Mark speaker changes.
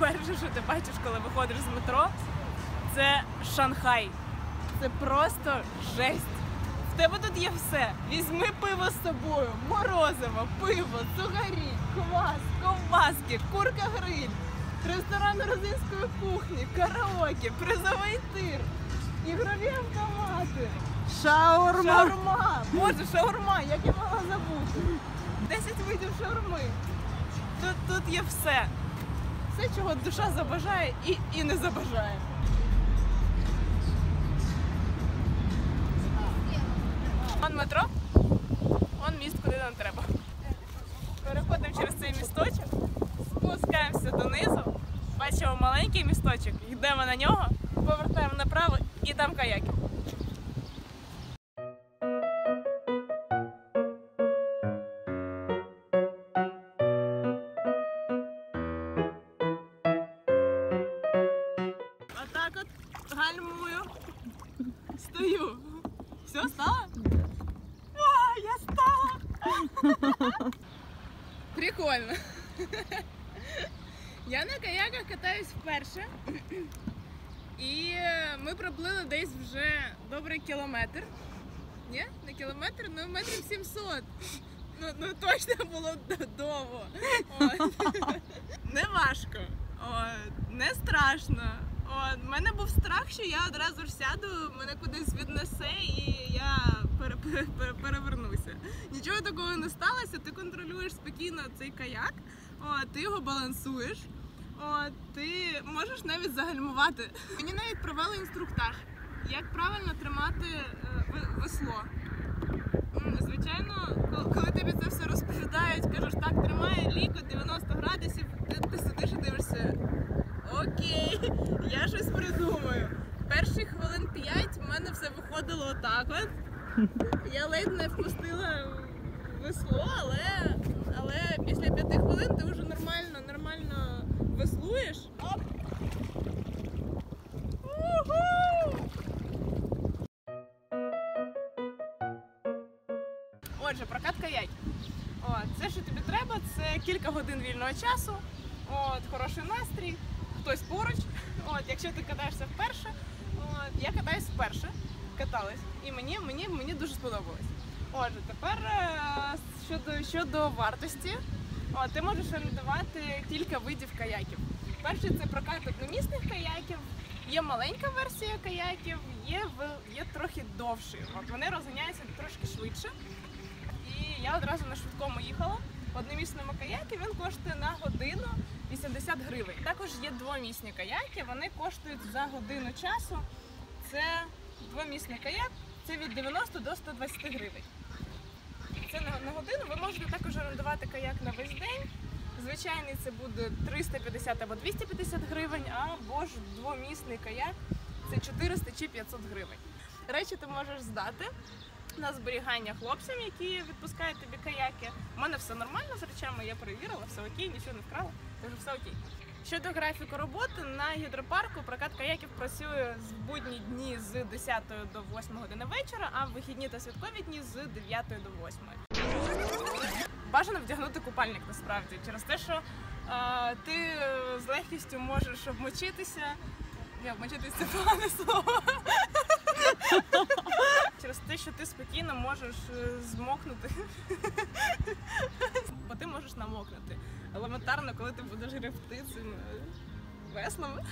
Speaker 1: перше, що ти бачиш, коли виходиш з метро, це Шанхай. Це просто жесть. В тебе тут є все. Візьми пиво з собою, морозиво, пиво, цугарі, квас, ковбаски, курка гриль, ресторан грузинської кухні, караоке, призовий тир, ігрові автомати.
Speaker 2: Шаурма.
Speaker 1: Шаурма! Боже, шаурма, як я могла забути. 10 видів шаурми. Тут, тут є все. Все, чого душа забажає і, і не забажає. Вон метро, вон міст, куди нам треба. Переходимо через цей місточок, спускаємося донизу, бачимо маленький місточок, йдемо на нього, повертаємо направо і там каяки. Гальмую. Стою. Все, стало? О, я стала! Прикольно. Я на каяках катаюсь вперше. І ми проплили десь вже добрий кілометр. Ні? Не кілометр, ну метрів 700. Ну, ну точно було довго. От. Не важко. От. Не страшно. У мене був страх, що я одразу ж сяду, мене кудись віднесе і я пере- пере- пере- перевернуся. Нічого такого не сталося, ти контролюєш спокійно цей каяк, от, ти його балансуєш. От, ти можеш навіть загальмувати. Мені навіть провели інструктаж, як правильно тримати е, весло. Звичайно, коли тобі це все розповідають, кажеш, так, тримай ліко 90 градусів, ти, ти сидиш і дивишся. Окей, я щось придумаю. Перші хвилин 5 в мене все виходило отак от. Я ледь не впустила весло, але, але після п'яти хвилин ти вже нормально, нормально веслуєш. Оп! Отже, прокат каяків. От, все, що тобі треба, це кілька годин вільного часу, от, хороший настрій, хтось поруч. От, якщо ти катаєшся вперше, я катаюсь вперше, каталась, і мені, мені, мені дуже сподобалось. Отже, тепер е, щодо, щодо вартості, ти можеш орендувати кілька видів каяків. Перший це прокат одномісних каяків, є маленька версія каяків, є, є трохи довші. От, вони розганяються трошки швидше. І я одразу на швидкому їхала. В одномісному каякі він коштує на годину 80 гривень. Також є двомісні каяки, вони коштують за годину часу. Це двомісний каяк, це від 90 до 120 гривень. Це на, годину. Ви можете також орендувати каяк на весь день. Звичайний це буде 350 або 250 гривень, або ж двомісний каяк це 400 чи 500 гривень. Речі ти можеш здати на зберігання хлопцям, які відпускають тобі каяки. У мене все нормально з речами, я перевірила, все окей, нічого не вкрала, тож все окей. Щодо графіку роботи, на гідропарку прокат каяків працює в будні дні з 10 до 8 години вечора, а вихідні та святкові дні з 9 до 8. Бажано вдягнути купальник насправді через те, що е, ти з легкістю можеш обмочитися. Ні, обмочитися погане слово. Через те, що ти спокійно можеш е, змокнути. Бо ти можеш намокнути елементарно, коли ти будеш гребти цим веслами.